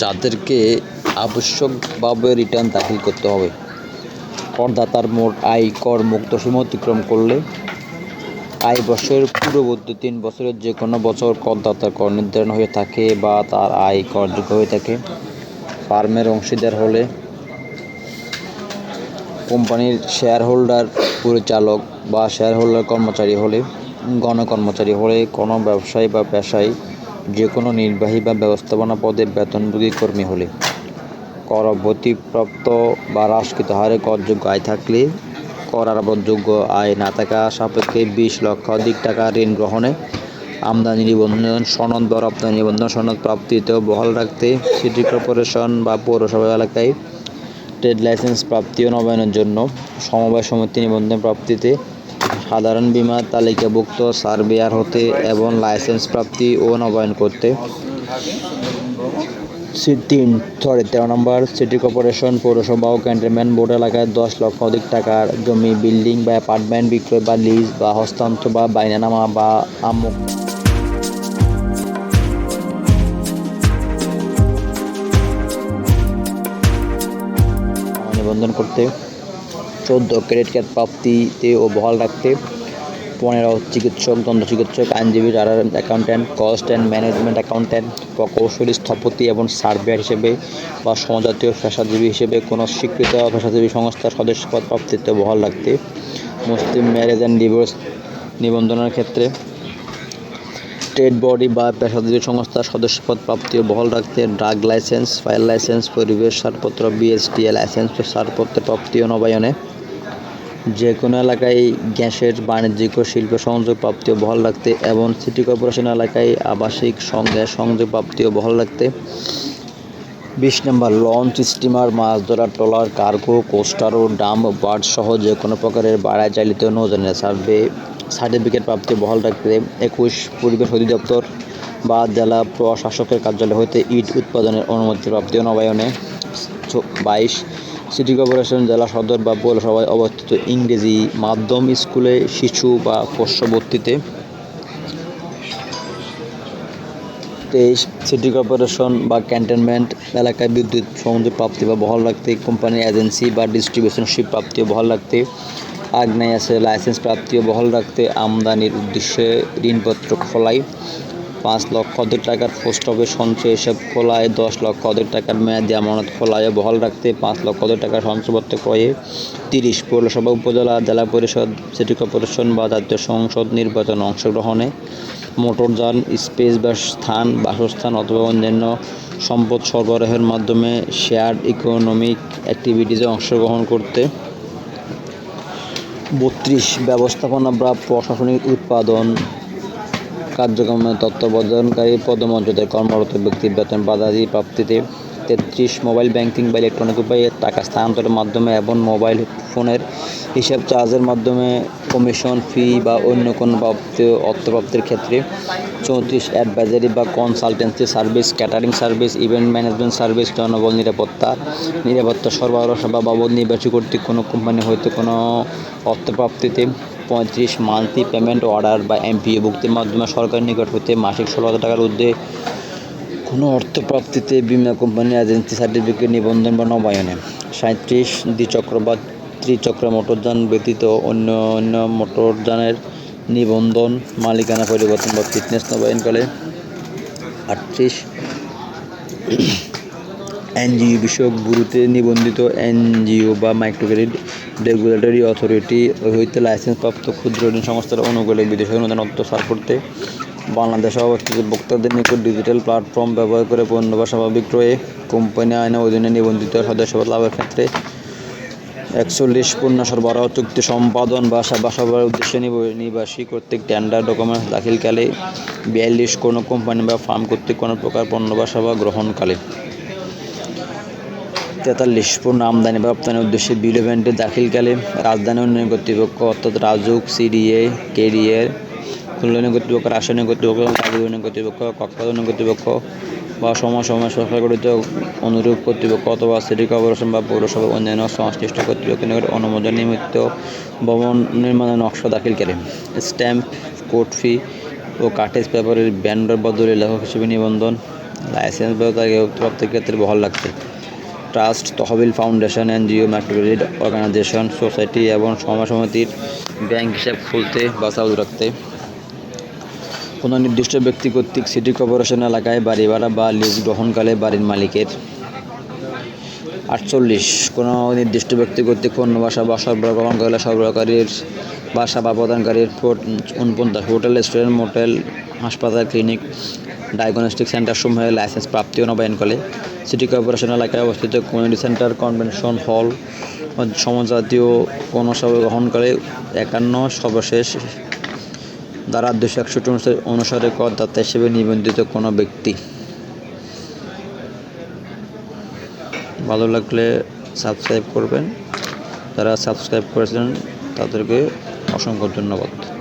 যাদেরকে আবশ্যকভাবে রিটার্ন দাখিল করতে হবে। করদাতার মোট আয় কর মুক্ত সীমা অতিক্রম করলে আয় বছরের পূর্ববর্তী তিন বছরের যে কোনো বছর করদাতার কর নির্ধারণ হয়ে থাকে বা তার আয় করযোগ্য হয়ে থাকে। ফার্মের অংশীদার হলে কোম্পানির শেয়ার হোল্ডার পরিচালক বা শেয়ার হোল্ডার কর্মচারী হলে গণকর্মচারী হলে কোনো ব্যবসায়ী বা পেশায় যে কোনো নির্বাহী বা ব্যবস্থাপনা পদে বেতনভোগী কর্মী হলে। কর অবধিপ্রাপ্ত বা হ্রাসকৃত হারে করযোগ্য আয় থাকলে কর আরোপযোগ্য আয় না থাকা সাপেক্ষে বিশ লক্ষ অধিক টাকা ঋণ গ্রহণে আমদানি নিবন্ধন সনদ বা রপ্তানি নিবন্ধন সনদ প্রাপ্তিতেও বহাল রাখতে সিটি কর্পোরেশন বা পৌরসভা এলাকায় ট্রেড লাইসেন্স প্রাপ্তি ও নবায়নের জন্য সমবায় সমিতি নিবন্ধন প্রাপ্তিতে সাধারণ বীমা তালিকাভুক্ত সার্ভেয়ার হতে এবং লাইসেন্স প্রাপ্তি ও নবায়ন করতে। তিন সরি তেরো নম্বর, সিটি কর্পোরেশন পৌরসভা ও ক্যান্টনমেন্ট বোর্ড এলাকায় দশ লক্ষ অধিক টাকার জমি, বিল্ডিং বা অ্যাপার্টমেন্ট বিক্রয় বা লিজ বা হস্তান্তর বা বাইনানামা বা আমুক নিবন্ধন করতে। চোদ্দ ক্রেডিট কার্ড প্রাপ্তিতে ও বহাল রাখতে, পনেরো চিকিৎসক দন্ত চিকিৎসক, আইনজীবী যারা accountant, cost and management accountant, প্রকৌশলী, স্থপতি এবং সার্ভেয়ার হিসেবে বা সমজাতীয় পেশাজীবী হিসেবে কোনো স্বীকৃত পেশাজীবী সংস্থার সদস্যপদ প্রাপ্তিতে বহাল রাখতে, মুসলিম ম্যারেজ অ্যান্ড ডিভোর্স নিবন্ধনের ক্ষেত্রে, ট্রেড বডি বা পেশাজীবী সংস্থার সদস্যপদ প্রাপ্তি বহাল রাখতে, ড্রাগ লাইসেন্স ফায়ার লাইসেন্স, পরিবেশ ছাড়পত্র বিএসটিএ লাইসেন্স ও ছাড়পত্রের প্রাপ্তি ও নবায়নে যে কোনো এলাকায় গ্যাসের বাণিজ্যিক ও শিল্প সংযোগ প্রাপ্তি ও বহাল রাখতে এবং সিটি কর্পোরেশন এলাকায় আবাসিক সং- গ্যাস সংযোগ প্রাপ্তি ও বহাল রাখতে। বিশ নম্বর, লঞ্চ স্টিমার, মাছ ধরার ট্রলার, কার্গো, কোস্টার ও ডাম বার্ড সহ যে কোনো প্রকারের বাড়ায় চালিত নৌযানের সার্ভে সার্টিফিকেট প্রাপ্তি বহাল রাখতে একুশ পরিবেশ অধিদপ্তর বা জেলা প্রশাসকের কার্যালয় হতে ইট উৎপাদনের অনুমতি প্রাপ্তি নবায়নে বাইশ সিটি কর্পোরেশন জেলা সদর বা পৌরসভায় অবস্থিত ইংরেজি মাধ্যম স্কুলে শিশু বা পোষ্যবর্তীতে তেইশ সিটি কর্পোরেশন বা ক্যান্টনমেন্ট এলাকায় বিদ্যুৎ সংযোগ প্রাপ্তি বা বহাল রাখতে কোম্পানির এজেন্সি বা ডিস্ট্রিবিউশনশিপ প্রাপ্তি বহাল রাখতে আগ্নেয় আছে লাইসেন্স প্রাপ্তি বহাল রাখতে আমদানির উদ্দেশ্যে ঋণপত্র খোলাই। পাঁচ লক্ষ অধিক টাকার পোস্ট অফিস সঞ্চয় হিসাব খোলায়, দশ লক্ষ অধিক টাকার মেয়াদি আমানত খোলায় বহাল রাখতে পাঁচ লক্ষ অধিক টাকার সঞ্চয়পত্র ক্রয়ে তিরিশ পৌরসভা, উপজেলা, জেলা পরিষদ, সিটি কর্পোরেশন বা জাতীয় সংসদ নির্বাচনে অংশগ্রহণে মোটরযান স্পেস বা স্থান, বাসস্থান অথবা অন্যান্য সম্পদ সরবরাহের মাধ্যমে শেয়ার ইকোনমিক অ্যাক্টিভিটিসে অংশগ্রহণ করতে। বত্রিশ ব্যবস্থাপনা বা প্রশাসনিক উৎপাদন কার্যক্রমের তত্ত্বাবধানকারী পদমর্যাদায় কর্মরত ব্যক্তির বেতন বাধাদি প্রাপ্তিতে তেত্রিশ মোবাইল ব্যাংকিং বা ইলেকট্রনিক উপায়ে টাকা স্থানান্তরের মাধ্যমে এবং মোবাইল ফোনের হিসাব চার্জের মাধ্যমে কমিশন, ফি বা অন্য কোনো প্রাপ্তি অর্থপ্রাপ্তির ক্ষেত্রে চৌত্রিশ অ্যাডভাইজারি বা consultancy service, catering service, event management service, জনবল নিরাপত্তা নিরাপত্তা সরবরাহ সেবা বাবদ নির্বাচী কর্তৃক কোনো কোম্পানি হয়তো কোনো অর্থপ্রাপ্তিতে পঁয়ত্রিশ মান্থলি পেমেন্ট অর্ডার বা এমপিও ভুক্তির মাধ্যমে সরকারের নিকট হতে মাসিক ষোলো হাজার টাকার ঊর্ধ্বে কোনো অর্থপ্রাপ্তিতে বিমা কোম্পানি এজেন্সি সার্টিফিকেট নিবন্ধন বা নবায়নে। সাঁত্রিশ দ্বিচক্র বা ত্রিচক্র মোটরযান ব্যতীত অন্য অন্য মোটরযানের নিবন্ধন, মালিকানা পরিবর্তন বা ফিটনেস নবায়নকালে। আটত্রিশ এনজিও বিষয়ক গুরুতে নিবন্ধিত এনজিও বা মাইক্রোক্রেডিট রেগুলেটরি অথরিটি হইতে লাইসেন্সপ্রাপ্ত ক্ষুদ্র ঋণ সংস্থার অনুকূলে বিদেশি অনুদান অর্থ সার করতে বাংলাদেশে অবস্থিত ভোক্তাদের নিকট ডিজিটাল প্ল্যাটফর্ম ব্যবহার করে পণ্য বা সেবা বিক্রয়ে কোম্পানি আইনের অধীনে নিবন্ধিত সদস্যপদ লাভের ক্ষেত্রে একচল্লিশ পণ্য সরবরাহ, চুক্তি সম্পাদন বা সেবা সরবরাহের উদ্দেশ্যে নিবাসী কর্তৃক টেন্ডার ডকুমেন্টস দাখিলকালে বিয়াল্লিশ কোনো কোম্পানি বা ফার্ম কর্তৃক কোনো প্রকার পণ্য বা সেবা গ্রহণকালে তেতাল্লিশ পূর্ণ আমদানি বা রপ্তানির উদ্দেশ্যে বিল ইভেন্টে দাখিলকালে রাজধানী উন্নয়ন কর্তৃপক্ষ, অর্থাৎ রাজুক সিডিএ, কেডিএ খুলনা কর্তৃপক্ষ রাজশাহী কর্তৃপক্ষ উন্নয়ন কর্তৃপক্ষ কক্সবাজার কর্তৃপক্ষ বা সময় সময় সরকার গঠিত অনুরূপ কর্তৃপক্ষ অথবা সিটি কর্পোরেশন বা পৌরসভা অন্যান্য সংশ্লিষ্ট কর্তৃপক্ষ নিকট অনুমোদন নিমিত্ত ভবন নির্মাণের নকশা দাখিল করে। স্ট্যাম্প, কোর্ট ফি ও কাটেজ পেপারের ব্যান্ডার বদলে লেখক হিসেবে নিবন্ধন, লাইসেন্স প্রাপ্তির ক্ষেত্রে বহাল রাখতে। ট্রাস্ট, তহবিল foundation, NGO microcredit organisation, society এবং সমাজ সমিতির ব্যাংক হিসাব খুলতে বা চালু রাখতে। কোনো নির্দিষ্ট ব্যক্তি কর্তৃক সিটি কর্পোরেশন এলাকায় বাড়ি ভাড়া বা লিজ গ্রহণকালে বাড়ির মালিকের আটচল্লিশ। কোনো নির্দিষ্ট ব্যক্তি কর্তৃক পণ্য, বাসা বা সরবরাহ গ্রহণ করলে সরবরাহকারীর বাসা বা প্রদানকারীর উনপঞ্চাশ হোটেল, রেস্টুরেন্ট, মোটেল, হাসপাতাল, ক্লিনিক, ডায়াগনস্টিক সেন্টার সমূহের লাইসেন্স প্রাপ্তি ও নবায়ন করে। সিটি কর্পোরেশন এলাকায় অবস্থিত কমিউনিটি সেন্টার, কনভেনশন হল সমজাতীয় কোনো সভা করে একান্ন সর্বশেষ দ্বারা দুশো একষট্টি অনুসারে করদাতা হিসেবে নিবন্ধিত কোনো ব্যক্তি। ভালো লাগলে সাবস্ক্রাইব করবেন। যারা সাবস্ক্রাইব করেছিলেন তাদেরকে অসংখ্য ধন্যবাদ।